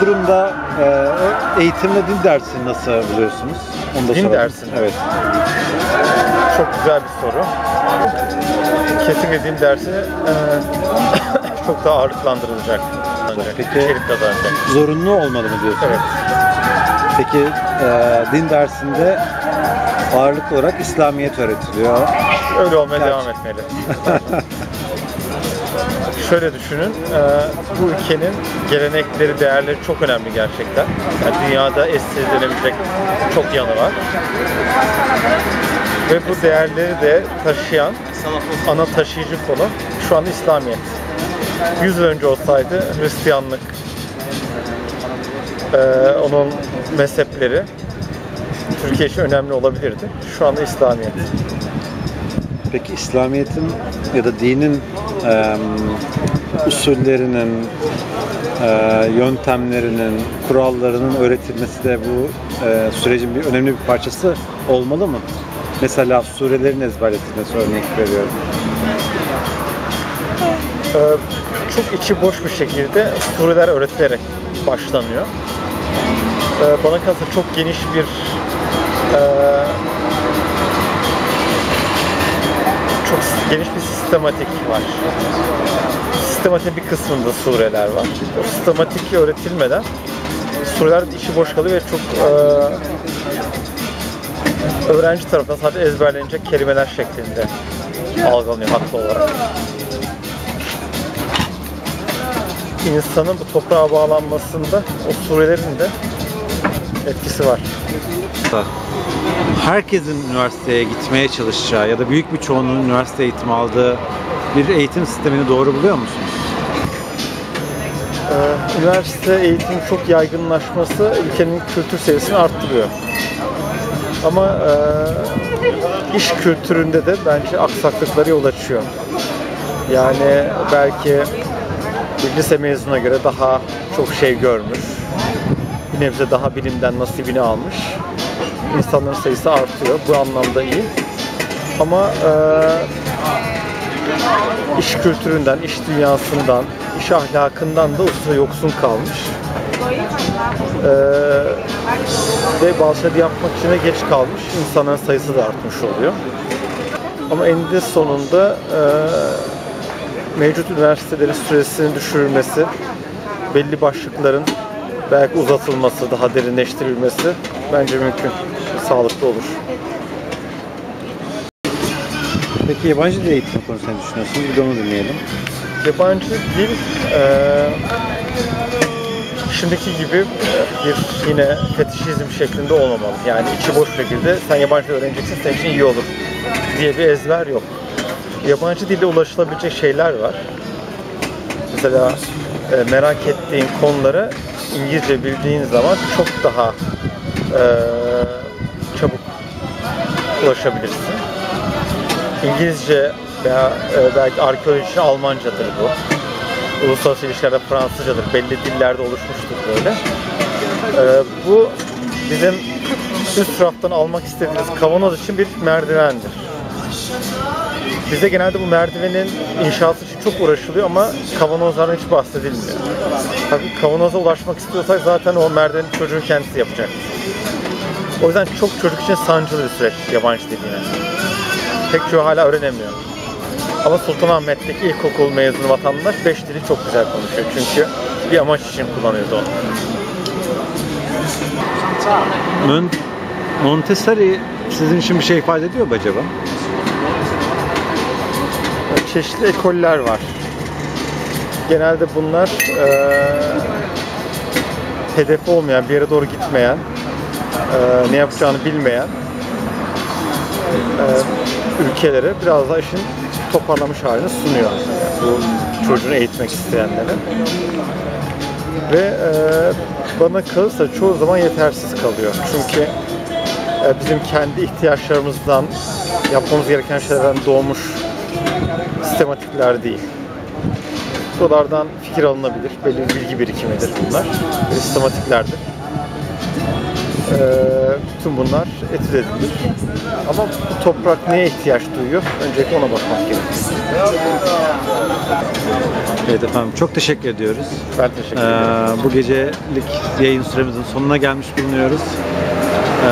durumda e, eğitimle din dersini nasıl buluyorsunuz? Onu da Din soralım. dersini? Evet. Çok güzel bir soru. Kesinlikle din dersi e, çok daha ağırlıklandırılacak. Ancak Peki. içerik kazanacak. Zorunlu olmalı mı diyorsunuz? Evet. Peki e, din dersinde ağırlıklı olarak İslamiyet öğretiliyor. Öyle olmaya Gerçi- devam etmeli. Şöyle düşünün, e, bu ülkenin gelenekleri, değerleri çok önemli gerçekten. Yani dünyada eşsiz denebilecek çok yanı var. Ve bu değerleri de taşıyan ana taşıyıcı konu şu anda İslamiyet. 100 yıl önce olsaydı Hristiyanlık, e, onun mezhepleri Türkiye için önemli olabilirdi. Şu anda İslamiyet. Peki İslamiyet'in ya da dinin e, usullerinin, e, yöntemlerinin, kurallarının öğretilmesi de bu e, sürecin bir önemli bir parçası olmalı mı? Mesela surelerin ezberletilmesi örnek veriyorum. Ee, çok içi boş bir şekilde sureler öğretilerek başlanıyor. Ee, bana kalırsa çok geniş bir e, çok geniş bir sistematik var. Sistematiğin bir kısmında sureler var. O sistematik öğretilmeden sureler içi boş kalıyor ve çok e, öğrenci tarafından sadece ezberlenecek kelimeler şeklinde algılanıyor haklı olarak. insanın bu toprağa bağlanmasında o surelerin de etkisi var. Herkesin üniversiteye gitmeye çalışacağı ya da büyük bir çoğunluğun üniversite eğitimi aldığı bir eğitim sistemini doğru buluyor musunuz? Ee, üniversite eğitimi çok yaygınlaşması ülkenin kültür seviyesini arttırıyor. Ama e, iş kültüründe de bence aksaklıkları yol açıyor. Yani belki lise mezununa göre daha çok şey görmüş. Nebze daha bilimden nasibini almış. İnsanların sayısı artıyor. Bu anlamda iyi. Ama e, iş kültüründen, iş dünyasından, iş ahlakından da usta yoksun kalmış. Ee, ve şeyleri yapmak için de geç kalmış. İnsanların sayısı da artmış oluyor. Ama eninde sonunda e, mevcut üniversitelerin süresinin düşürülmesi, belli başlıkların belki uzatılması, daha derinleştirilmesi bence mümkün. Sağlıklı olur. Peki yabancı dil eğitimi konusunda ne düşünüyorsunuz? Bir de onu dinleyelim. Yabancı dil eee, şimdiki gibi e, bir yine fetişizm şeklinde olmamalı. Yani içi boş şekilde sen yabancı dil öğreneceksin senin için iyi olur diye bir ezber yok. Yabancı dilde ulaşılabilecek şeyler var. Mesela e, merak ettiğin konulara İngilizce bildiğin zaman çok daha e, çabuk ulaşabilirsin. İngilizce veya e, belki arkeoloji Almancadır bu. Uluslararası ilişkilerde Fransızcadır. Belli dillerde oluşmuştur böyle. E, bu bizim üst raftan almak istediğimiz kavanoz için bir merdivendir. Bizde genelde bu merdivenin inşaatı için çok uğraşılıyor ama kavanozlardan hiç bahsedilmiyor. Tabii kavanoza ulaşmak istiyorsak zaten o merdiveni çocuğun kendisi yapacak. O yüzden çok çocuk için sancılı bir süreç yabancı dil yine. Pek çoğu hala öğrenemiyor. Ama Sultanahmet'teki ilkokul mezunu vatandaş 5 dili çok güzel konuşuyor. Çünkü bir amaç için kullanıyordu onu. Mon- Montessori sizin için bir şey ifade ediyor mu acaba? Çeşitli ekoller var. Genelde bunlar eee hedefi olmayan, bir yere doğru gitmeyen, eee, ne yapacağını bilmeyen eee, ülkelere biraz daha işin toparlamış halini sunuyor. Bu çocuğunu eğitmek isteyenlere. Ve eee, bana kalırsa çoğu zaman yetersiz kalıyor. Çünkü eee, bizim kendi ihtiyaçlarımızdan yapmamız gereken şeylerden doğmuş sistematikler değil. Buralardan fikir alınabilir. Belli bir bilgi birikimidir bunlar. Böyle sistematiklerdir. bütün bunlar etüt edilir. Ama bu toprak neye ihtiyaç duyuyor? Öncelikle ona bakmak gerekiyor. Evet efendim çok teşekkür ediyoruz. Ben teşekkür Ee, ederim. bu gecelik yayın süremizin sonuna gelmiş bulunuyoruz. Ee,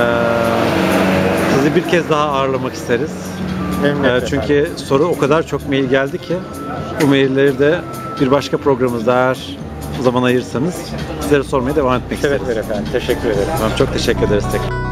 sizi bir kez daha ağırlamak isteriz. Memnuniyetle Ee, çünkü soru o kadar çok mail geldi ki bu mailleri de bir başka programımızda eğer zaman ayırsanız sizlere sormaya devam etmek efendim. isteriz. Evet efendim. Teşekkür ederim. Tamam, çok teşekkür ederiz tekrar.